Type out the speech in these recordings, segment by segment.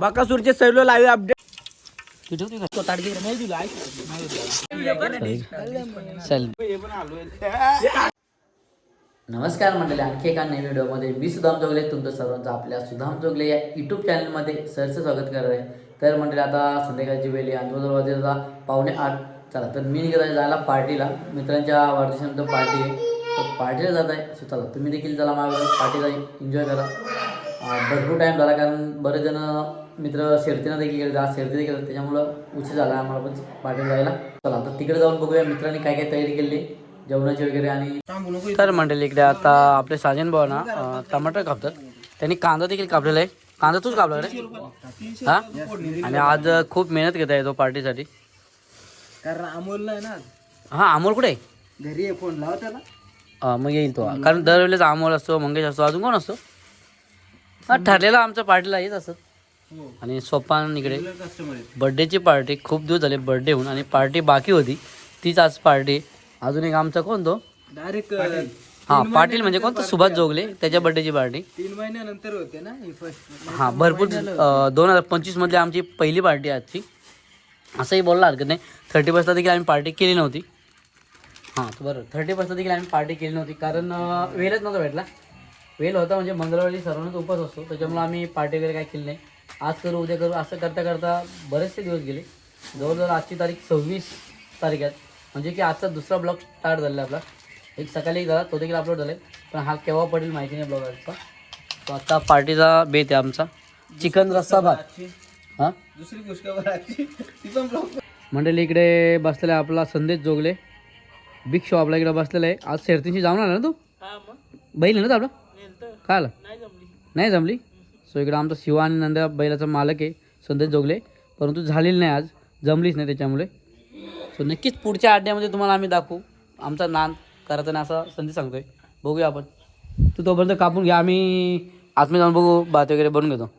बकासूरचे सर्व live update नमस्कार मंडळी आणखी एका नवीन व्हिडिओमध्ये मी सुदाम जोगले तुमचं सर्वांचं आपल्या सुदाम जोगले या यूट्यूब चॅनलमध्ये सरचं स्वागत करत आहे. तर मंडळी आता संध्याकाळची वेळ आहे आता पावणे आठ. चला तर मी निघत आहे जायला पार्टीला. मित्रांच्या वाढदिवसानंतर पार्टी आहे. तर पार्टीला जात आहे. सो चला तुम्ही देखील चला माझ्या पार्टीला एन्जॉय करा. भरपूर टाईम झाला कारण बरेच जण मित्र शर्तीनं देखील गेले आज शर्ती देखील त्याच्यामुळं उशीर झाला. आम्हाला पण पार्टीला जायला चला आता तिकडे जाऊन बघूया मित्रांनी काय काय तयारी केली जेवणाची वगैरे आणि तर मंडळी इकडे आता आपले साजन भाऊ ना टमाटर कापतात. त्यांनी कांदा देखील कापलेला आहे. कांदा तूच कापला रे? हा? आणि आज खूप मेहनत घेत आहे तो पार्टीसाठी. कारण अमोल नाही ना हा अमोल कुठे आहे? घरी आहे फोन लावा त्याला. अं, मग येईल तो. कारण दरवेळेस अमोल असतो मंगेश असतो अजून कोण असतो? हा ठरलेला आमच्या पार्टीला येत असत आणि सोपान इकडे. कस्टमर बर्थडेची पार्टी खूप दिवस झाले बर्थडे होऊन आणि पार्टी बाकी होती. तीच आज पार्टी अजून एक आमचा कोण तो? डायरेक्ट हा पाटील म्हणजे कोण? तो सुभाष जोगले त्याच्या बर्थडेची पार्टी तीन महिन्यानंतर होते ना ही फर्स्ट हा भरपूर दोन हजार पंचवीस मधली आमची पहिली पार्टी आहे आजची. असंही बोलला हरकत नाही. थर्टी फर्स्टला देखील आम्ही पार्टी केली नव्हती. हां तर बरं थर्टी फर्स्टला देखील आम्ही पार्टी केली नव्हती. कारण वेळच नव्हता भेटला. वेळ होता म्हणजे मंगळवारी सर्वांनाच उपास असतो. त्याच्यामुळे आम्ही पार्टी वगैरे काय केली नाही. आज करू उद्या करू असं करता करता बरेचसे दिवस गेले. जवळजवळ आजची तारीख सव्वीस तारीख आहे. म्हणजे की आजचा दुसरा ब्लॉग स्टार्ट झालेला आहे आपला. एक सकाळी एक झाला तो देखील अपलोड झाला पण हा केव्हा पडेल माहिती नाही ब्लॉग आजचा तो आता पार्टीचा बेत आहे आमचा. चिकन रस्सा भात. हां? दुसरी गोष्ट मंडळी इकडे बसलेला आहे आपला संदेश जोगले. बिग शॉ आपल्या इकडे बसलेला आहे. आज शर्तींशी जाऊन आला ना तू? बैल आहे ना तो आपला? काय आलं? नाही जमली. सो इकडं आमचा शिवा आणि नंदा बैलाचा मालक आहे संदेश जोगले. परंतु झालेली नाही आज जमलीच नाही त्याच्यामुळे. सो नक्कीच पुढच्या अड्ड्यामध्ये तुम्हाला आम्ही दाखवू. आमचा नान करताना असा संदेश सांगतोय. बघूया आपण. तू तोपर्यंत कापून घ्या आम्ही आतमध्ये जाऊन बघू भात वगैरे बनवून घेतो.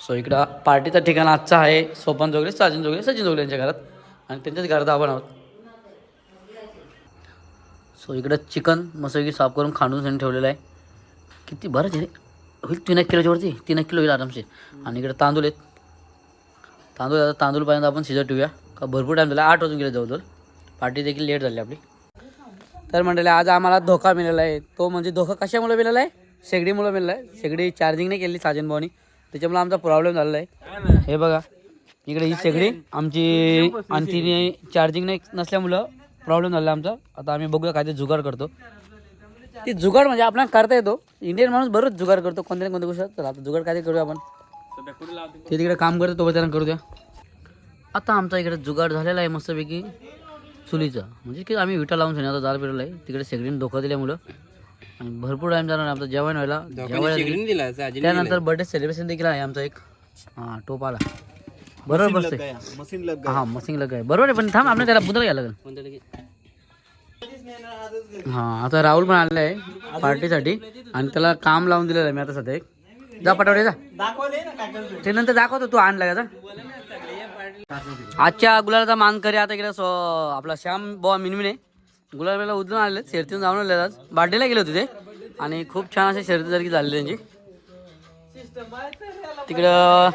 सो इकडं पार्टीचं ठिकाण आजचा आहे सोपान जोगले सचिन जोगले सचिन जोगले यांच्या घरात. आणि त्यांच्याच घरात आपण आहोत. सो इकडं चिकन मस्तपैकी साफ करून खांडून ठेवलेलं आहे. किती? बरंच आहे रे होईल तीन एक किलोच्या वरती तीन एक किलो होईल आरामशीर. आणि इकडे तांदूळ आहेत. तांदूळ आता तांदूळ पर्यंत आपण शिजत ठेवूया का भरपूर टाईम झाला. आठ वाजून गेले जवळजवळ. पार्टी देखील लेट झाली आपली. तर म्हटले आज आम्हाला धोका मिळाला आहे. तो म्हणजे धोका कशामुळे मिळाला आहे? शेगडीमुळे मिळाला आहे. शेगडी चार्जिंग नाही केली साजन भाऊनी. त्याच्यामुळे आमचा प्रॉब्लेम झालेला आहे. हे बघा. इकडे ही शेगडी. आमची आणि तिने चार्जिंग नाही नसल्यामुळं प्रॉब्लेम झाला आमचा. आता आम्ही बघूया काय ते जुगाड करतो. ती जुगाड म्हणजे आपल्याला करता येतो. इंडियन माणूस बरोच जुगाड करतो कोणत्या ना कोणत्या गोष्ट चला आता जुगाड काय करूया आपण. ते तिकडे काम करतो तो त्यांना करू द्या. आता आमचा इकडे जुगाड झालेला आहे मस्तपैकी. चुलीचा. म्हणजे की आम्ही विटा लावून आता जाळ पेटवला आहे तिकडे शेगडीने धोका दिल्यामुळं आणि भरपूर टाइम झाला आमचं जेवण व्हायला. त्यानंतर बर्थडे सेलिब्रेशन देखील आहे आमचा एक. हां टोप आला. बरोबर मशीन लग हां मसिंग लग आहे बरोबर आहे पण थांब आपण त्याला बुद्धाला घ्यायला लागेल. हां आता राहुल पण आलेला आहे पार्टीसाठी. आणि त्याला काम लावून दिलेलं आहे मी आता सध्या एक. जा पटवडे जा. ते नंतर दाखवतो तू आणला का आजच्या गुलाबाचा मानकरी आता इकडे आपला श्याम बुवा मिनमिने. गुलाबाला उद्रून आले शेरतीन जाऊन आले आज. बार्डेला गेले होते ते. आणि खूप छान असे शर्ती सारखी झाली त्यांची. तिकडं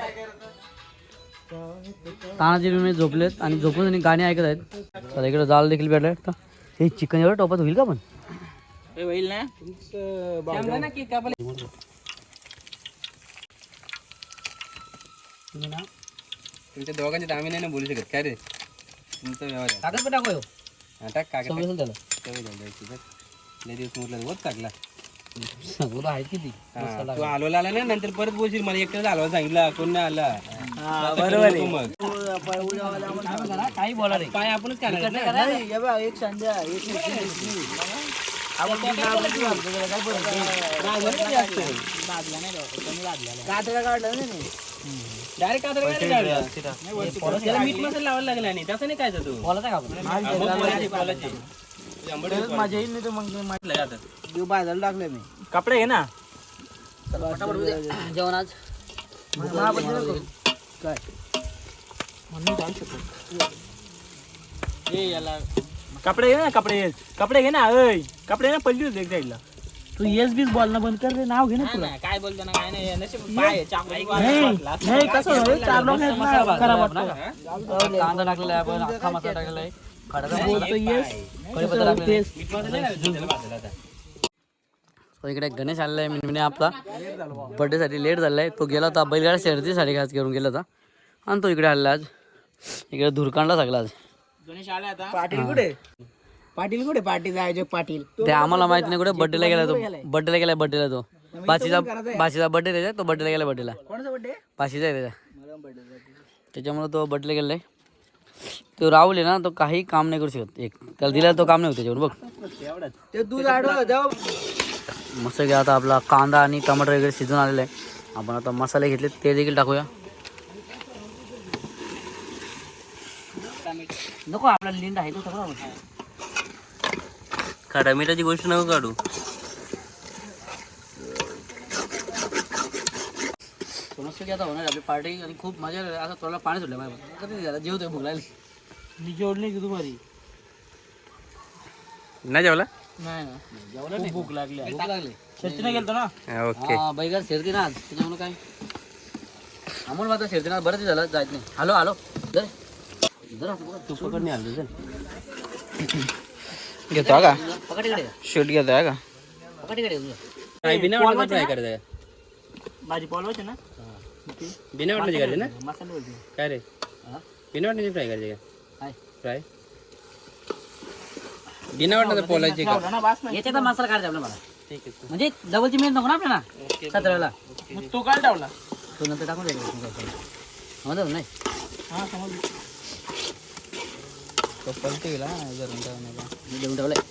तानाजी बिमणे झोपलेत आणि झोपून गाणी ऐकत आहेत. तर इकडे जाल देखील भेटलं तर हे चिकन एवढं टोपात होईल का पण? होईल ना? ना की का तुमच्या दोघांच्या दामी नाही ना बोलू शकत. काय रे? तुमचा व्यवहार आहे. कागद पण टाकू ह्यो. आता कागद. सवय असेल त्याला. सवय झाली आहे तुझं. लय दिवस म्हटलं होत टाकला. सगळं आहेत किती? तू हलवला आला ना नंतर परत बोलशील मला. एकट्याच हलवा सांगितला कोण नाही आला. बरोबर मग. काही बोला पाय आपणच. नाही हे बघ, एक संध्या एक डायरेक्ट? त्याला मीठ मसाला लावायला लागला नाही. तसं नाही काय तू बोलायचा का माझ्या येईल नाही तर मग मी लय आता. टाकलं मी. कपडे घे ना. जेवण आज. काय? कपडे घे ना कपडे. कपडे घे ना अय कपडे ना पडली होती एक साईडला. तू येस बीस बोलणं बंद कर रे नाव घे ना तुला. काय बोलतो ना काय नाही नशीब पाय चांगला नाही नाही कसं होईल चार लोक खराब वाटतं. कांदा टाकलेला आहे आपण अख्खा मसाला टाकलेला आहे. येस इकडे गणेश आलेला आहे मिनमिने आपला. बर्थडेसाठी लेट झालेला आहे. तो गेला होता बैलगाड्या शर्यतीसाठी खास घेऊन गेला होता. आणि तो इकडे आलेला आज. इकडे धुरकांडला सगळा आज. गणेश आला आता. पाटील कुठे? पाटील कुठे? पाटील आयोजक पाटील. ते आम्हाला माहीत नाही कुठे बर्थडेला गेला तो बर्थडेला गेला बर्थडेला तो. बाशीचा बाशीचा बर्थडे त्याचा तो बर्थडेला गेला बर्थडेला कोणाचा बड्डे बाशीचा आहे त्याचा. त्याच्यामुळे तो बर्थडेला गेला आहे तो राहुल आहे ना तो काही काम नाही करू शकत. एक त्याला दिला तो काम नाही होत त्याच्यावर बघ. ते दूध मस्त घ्या आता आपला कांदा आणि टमाटर वगैरे शिजून आलेला आहे. आपण आता मसाले घेतले ते देखील टाकूया. नको आपला लिंड आहे तो सगळं खडा मिठाची गोष्ट नको काढू. तो मस्त घ्या आता होणार आपली पार्टी आणि खूप मजा आली. आता थोडा पाणी सुटलं माझ्या कधी झाला जेवतोय भूक लागली. मी जोडली की दुपारी. नाही जेवला? नाही ना जेवलं खूप भूक लागली आहे. भूक लागली. शेतीने गेलतो ना? ओके. हा बैगार शिरती ना आज. त्याच्यामुळे काय? अमोल मात्र शिरती ना बरं ते झालं जायत नाही. Hello hello. जर तू पकड नाही आलं घेतो का शूट घेतोय का काय बिना वाटण्याचं फ्राय करायचं भाजी पोलवायची ना बिना वाटण्याची करायची ना काय रे हा? बिना वाटण्याची फ्राय करायची का काय फ्राय बिना वाटण्याचं पोलायची का ना बास नाही याच्यात मसाला काढायचा आपला मला ठीक आहे म्हणजे डबलची मिळत नको ना आपल्याला सतराला मग तो काल ठेवला तो नंतर टाकून द्यायचा समजलं नाही हा पलटी गेला जर मी देऊन ठेवलंय.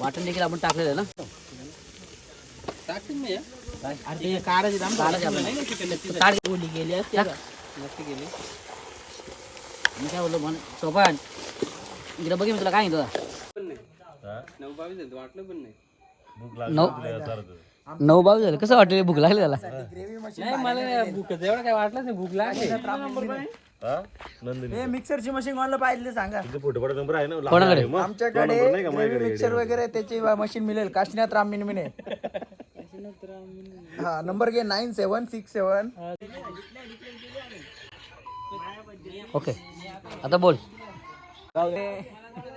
वाटण देखील आपण टाकलेलं आहे ना? टाकतील मी या. अरे ते काराची दाम काढायचं आपल्याला. ताट बोली गेली असते का? नक्की गेली. मी काय बोललो म्हण सोपान इकडे बघ मी तुला काय पण नाही. नऊ बावीस झालं, वाटलं पण नाही. नऊ नऊ बावीस झालं. कसं वाटलं? भूक लागली त्याला. नाही मला भूक एवढं काय वाटलं नाही. भूक लागली. हे? मिक्सरची मशीन कोणाला पाहिजे सांगा. कोणाकडे? आमच्याकडे मिक्सर वगैरे त्याची मशीन मिळेल. काशीनाथ राम मिनमिने. हा नंबर घे nine seven six seven okay आता बोल.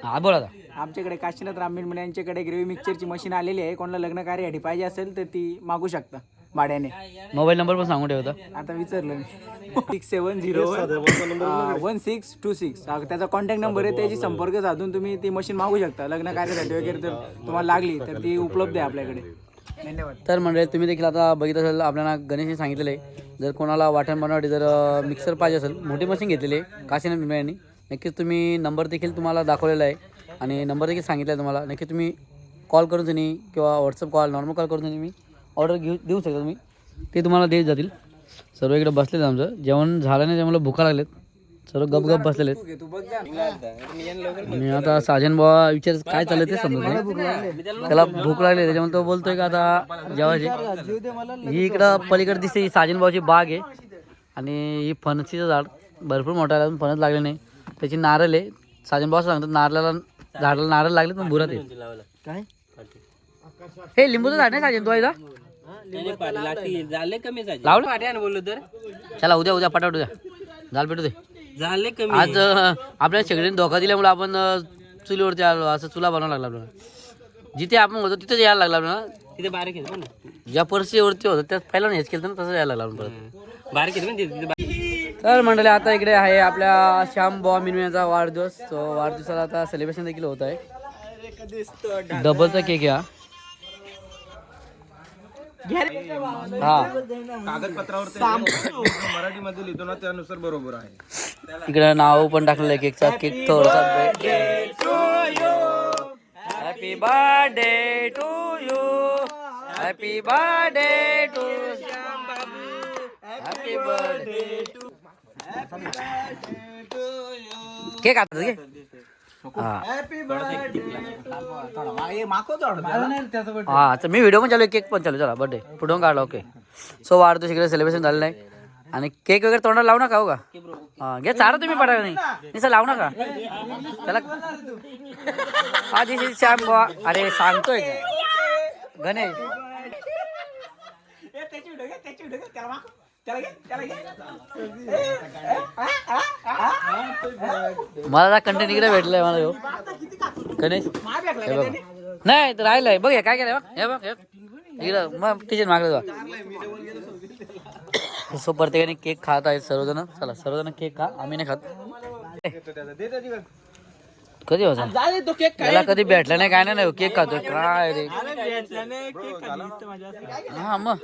हा बोल आता. आमच्याकडे काशीनाथ राम मिनमिने यांच्याकडे ग्रेव्ही मिक्सरची मशीन आलेली आहे. कोणाला लग्न कार्यासाठी पाहिजे असेल तर ती मागू शकता. भाड्याने. मोबाईल नंबर पण सांगून ठेवता. आता विचारलं मी. Six seven zero one six two six त्याचा कॉन्टॅक्ट नंबर आहे त्याची संपर्क साधून तुम्ही ती मशीन मागू शकता. लग्न कार्यासाठी वगैरे तर तुम्हाला लागली तर ती उपलब्ध आहे आपल्याकडे. धन्यवाद. तर मंडळी तुम्ही देखील आता बघित असेल आपल्याला गणेशने सांगितलेलं आहे जर कोणाला वाटण बनवासाठी जर मिक्सर पाहिजे असेल मोठी मशीन घेतलेली आहे काशीनाथ मिळण्यानी नक्कीच तुम्ही नंबर देखील तुम्हाला दाखवलेला आहे. आणि नंबर देखील सांगितला आहे तुम्हाला. नक्की तुम्ही कॉल करून तुम्ही किंवा व्हॉट्सअप कॉल नॉर्मल कॉल करून तुम्ही ऑर्डर घेऊ देऊ शकता तुम्ही. ते तुम्हाला देत जातील. सर्व इकडे बसलेत आमचं. जेवण झालं नाही त्यामुळे भुका लागलेत. सर्व गप गप बसलेले आणि आता साजन बाबा विचार काय चाललं ते समजत नाही. त्याला भूक लागली त्याच्यामुळे तो बोलतोय का आता जेवायची. ही इकडं पलीकडे दिसते ही साजन भाऊची बाग आहे. आणि ही फणसीचं झाड. भरपूर मोठं आहे फणस लागले नाही. त्याची नारळ आहे. साजन भाऊ सांगतात नारळाला झाडाला नारळ लागले पण बुरात आहे काय? हे लिंबूचं झाड नाही साजन तो झाले कमी लावलं पाट्यानं बोललो तर? चला उद्या उद्या पटावट उद्या. झाल पेटू दे. झाले कमी. आज अं, आपल्या शेगडीने धोका दिल्यामुळे आपण अं, चुलीवरती आलो असं चुला बनवायला लागला आपल्याला. जिथे आपण होतो तिथेच यायला लागला आपल्याला. तिथे बारीक येत ना? ज्या परिस्थितीवरती होतं त्यात पहिला हेच केलं ना तसं यायला लागला आपण परत. बारीक येत ना तिथे बारीक. तर मंडळी आता इकडे आहे आपल्या श्याम बॉ मिनव्याचा वाढदिवस. तो वाढदिवसाला आता सेलिब्रेशन देखील होत आहे. डबलचा केक आहे हा हा. मराठीमध्ये लिहितो ना त्यानुसार बरोबर आहे. इकडे नाव पण टाकलेलं आहे केकचा केक थोडासा happy birthday to you happy birthday to happy birthday cake आता हा. हा तर मी व्हिडिओ पण चालू आहे केक पण चालू. चला बर्थडे फुटून काढला ओके सो वाढदिवस इकडे सेलिब्रेशन झालेलं आहे आणि केक वगैरे तोंडाला लावू नका हो का? हा घे चारा तुम्ही पडा नाही. निसं लावू नका. त्याला हा दिस इज श्याम बुवा. अरे सांगतोय का. गणेश. त्याला घे त्याला घे. मला कंटेंट इकडे भेटलाय मला ह्यो. गणेश हे बघ? नाही तर राहिलंय. बघ हे काय केलंय बघ. हे बघ हे इकडं मग टीचर मागलं सो प्रत्येकाने केक खात आहेत सर्वजण. चला सर्वजण केक खा. आम्ही नाही खात. कधी होता? जा दे तो केक त्याला कधी भेटलं नाही काय नाही केक खातोय. काय रे? भेटल्याने केक खाली नुसतं माझ्या असं. हा मग.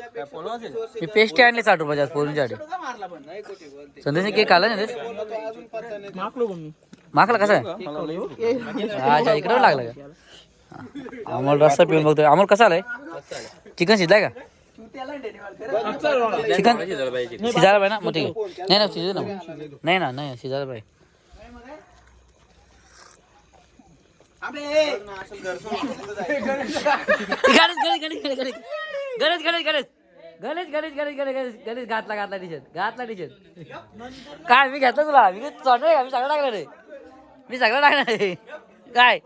मी पेस्टी आणली साठ रुपयाच्या पोरींसाठी संदेशने केक ना माकलो पण मी. मागला कसा आहे? अच्छा इकडे लागला का? हा. अमोल रस्ता पिऊन बघतोय. अमोल कसा आलाय? चिकन शिजलाय का? चिकन? शिजायला पाहिजे ना? मग ठीक आहे. नाही ना शिजू ना. नाही ना नाही शिजायला पाहिजे. गणेश गणेश गणेश गणेश गणेश. गणेश गणेश गणेश. गणेश गणेश गणेश गणेश घातला घातला टीशर्ट घातला टीशर्ट काय मी घेतलं तुला? मी चढलोय का? मी सगळं टाकणार रे मी सगळं टाकणार रे काय?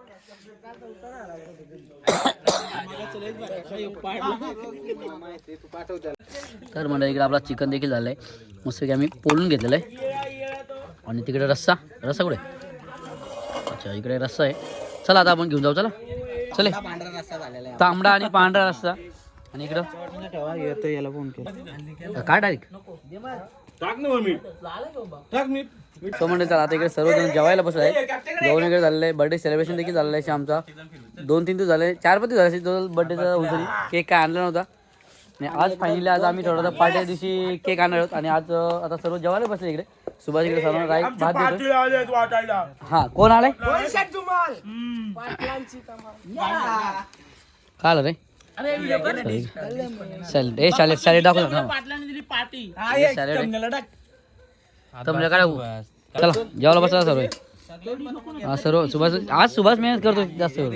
तर म्हणजे इकडे आपला चिकन देखील झालं आहे मस्त की आम्ही पोलून घेतलेलं आहे. आणि तिकडे रस्सा. रस्सा कुठे? अच्छा इकडे रस्सा आहे. चला आता आपण घेऊन जाऊ चला. चले. पांढरा रस्ता झालेला आहे. तांबडा आणि पांढरा रस्सा आणि इकडं? येतो याला फोन केला काय डायरेक्ट? टाक ना मीठ टाक मीठ तो म्हणजे चला आता इकडे सर्वजण जेवायला बसले आहे जेवण वगैरे झालेलं आहे. बर्थडे सेलिब्रेशन देखील झालेलं आहे श्यामचा दोन तीन दिवस झाले चार पाच दिवस झाले जो बर्थडेचा केक काय आणला नव्हता. आणि आज फायनली आज आम्ही थोडासा पार्टीच्या दिवशी केक आणणार आहोत. आणि आज अं, आता सर्व जेवायला बसले इकडे. सुभाष इकडे सर्वांना राईट भात देतो वाटायला. हा कोण आलाय? काय आलं रे? सॅलेड ए सॅलेड सॅलेड दाखव ना. पाटलाने दिली पार्टी. हा ये सॅलेड आहे. thumbnail ला टाक तर म्हणजे काय? चला जेवायला बसला सर्व. हा सर्व सुभाष आज सुभाष मेहनत करतो जास्त करून.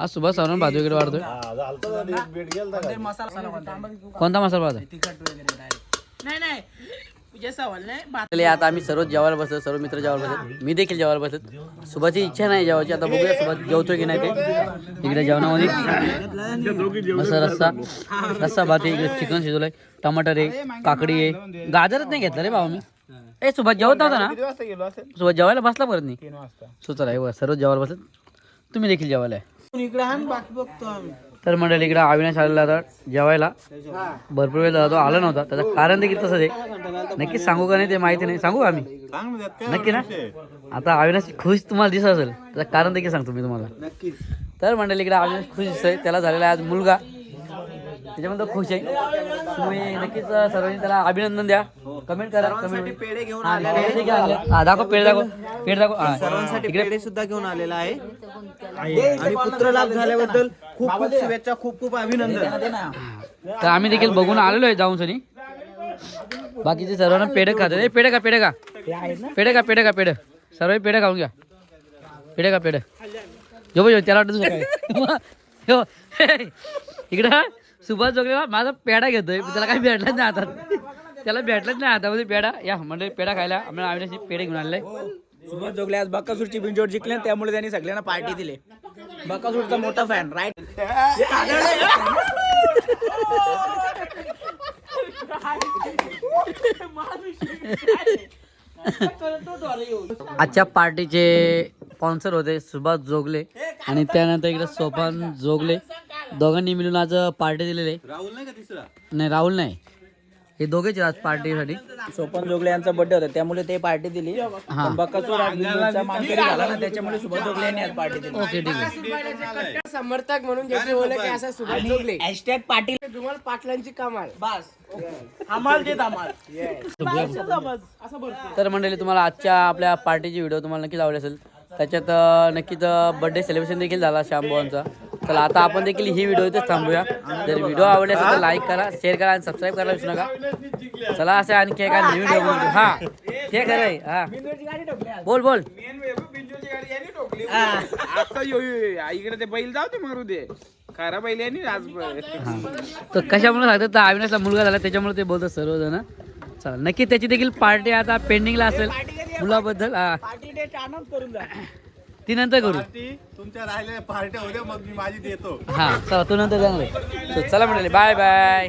आज सुभाष सर्वांना भाजी वगैरे वाढतोय. मसाला कोणता? मसाला चले आता आम्ही सर्व जेवायला बसलो सर्व मित्र जेवायला बसत मी देखील जेवायला बसत सुभाची इच्छा नाही जेवायची. आता बघूया सुभाष जेवतोय की नाही ते. इकडे जेवणामध्ये मस्त रस्सा रस्सा भात आहे इकडे चिकन शिजवलंय. टमाटर आहे काकडी आहे. गाजरच नाही घेतलं रे बाबा मी. ए सुभाष जेवत नव्हता ना? सुभाष जेवायला बसला परत नाही. सो चला बघा, सर्व जेवायला बसत तुम्ही देखील जेवायला आहे. इकडे आण बाकी बघतो आम्ही. तर मंडळी इकडे अविनाश आलेला आता जेवायला. भरपूर वेळ झाला तो आला नव्हता. त्याचं कारण देखील तसंच आहे. नक्की सांगू का नाही ते माहिती नाही. सांगू आम्ही? नक्की ना? आता अविनाश खुश तुम्हाला दिसत असेल. त्याचं कारण देखील सांगतो मी तुम्हाला. नक्कीच. तर मंडळी इकडे अविनाश खुश दिसतोय. त्याला झालेला आहे आज मुलगा. त्याच्यामध्ये तो खुश आहे. तुम्ही नक्कीच सर्वांनी त्याला अभिनंदन द्या. कमेंट करा कमेंट पेढे घेऊन हा आणले. हा दाखव पेढे दाखव. पेढे दाखव. हा. सर्वांसाठी पेढे सुद्धा घेऊन आलेला आहे. आणि पुत्र लाभ झाल्याबद्दल खूप खूप शुभेच्छा खूप खूप अभिनंदन. तर आम्ही देखील बघून आलेलो आहे जाऊन सनी. बाकीचे सर्वांना पेढे खातात ए पेढे का पेढे का पेढे का पेढे का पेढे. सर्व पेढे खाऊन घ्या. पेढे का पेढे. जो बघ त्याला वाटतं काय हो, इकडं सुभाष जोगले माझा पेढा घेतोय. त्याला काही भेटलाच नाही हातात त्याला भेटलाच नाही हातामध्ये पेढा या म्हणजे पेढा खायला आम्हाला अविनाशी पेढे घेऊन आणले. सुभाष जोगले आज बक्कासूरची बिंजोड जिंकले त्यामुळे त्यांनी सगळ्यांना पार्टी दिली. बक्कासूरचा मोठा फॅन राईट आजच्या पार्टीचे स्पॉन्सर होते सुभाष जोगले आणि त्यानंतर इकडे सोपान जोगले. दोघांनी मिळून आज पार्टी दिलेली आहे. राहुल नाही का तिसरा? नाही राहुल नाही. हे दोघेच आज पार्टीसाठी. सोपन जोगले यांचा बर्थडे होता त्यामुळे ते पार्टी दिली. हा. मानकरी झाला ना त्याच्यामुळे सुभाष जोगले यांनी आज पार्टी दिली. ओके ठीक आहे. समर्थक म्हणून ज्याचे ओळख आहे असं सुभाष जोगले. हॅशटॅग पाटील. तुम्हाला पाटलांची कमाल. बस. तर मंडळी तुम्हाला आजच्या आपल्या पार्टीची व्हिडिओ तुम्हाला नक्कीच आवडली असेल. त्याच्यात नक्कीच बर्थडे सेलिब्रेशन देखील झाला श्यामभावांचा चला आता आपण देखील ही व्हिडिओ इथेच थांबूया. जर व्हिडिओ आवडली असेल तर लाईक करा शेअर करा आणि सबस्क्राईब करायला विसरू नका. चला असं आणखी एका नवीन व्हिडिओ हा ते खरं आहे. हा. बोल बोल. आता इकडे ते बैल जाऊ दे मारू दे. खरा बैल आहे आज हा. तर कशामुळे सांगतात तर अविनाशला मुलगा झाला त्याच्यामुळे ते बोलतात सर्वजण. चला नक्की त्याची देखील पार्टी आता पेंडिंगला असेल. मुलाबद्दल हा. पार्टी डेट अनाऊन्स करून जा. ती नंतर करू. तुमच्या राहिलेल्या पार्ट्या होत्या मग मी माझी देतो. हा चला तू नंतर चांगलं चला म्हणाले बाय बाय.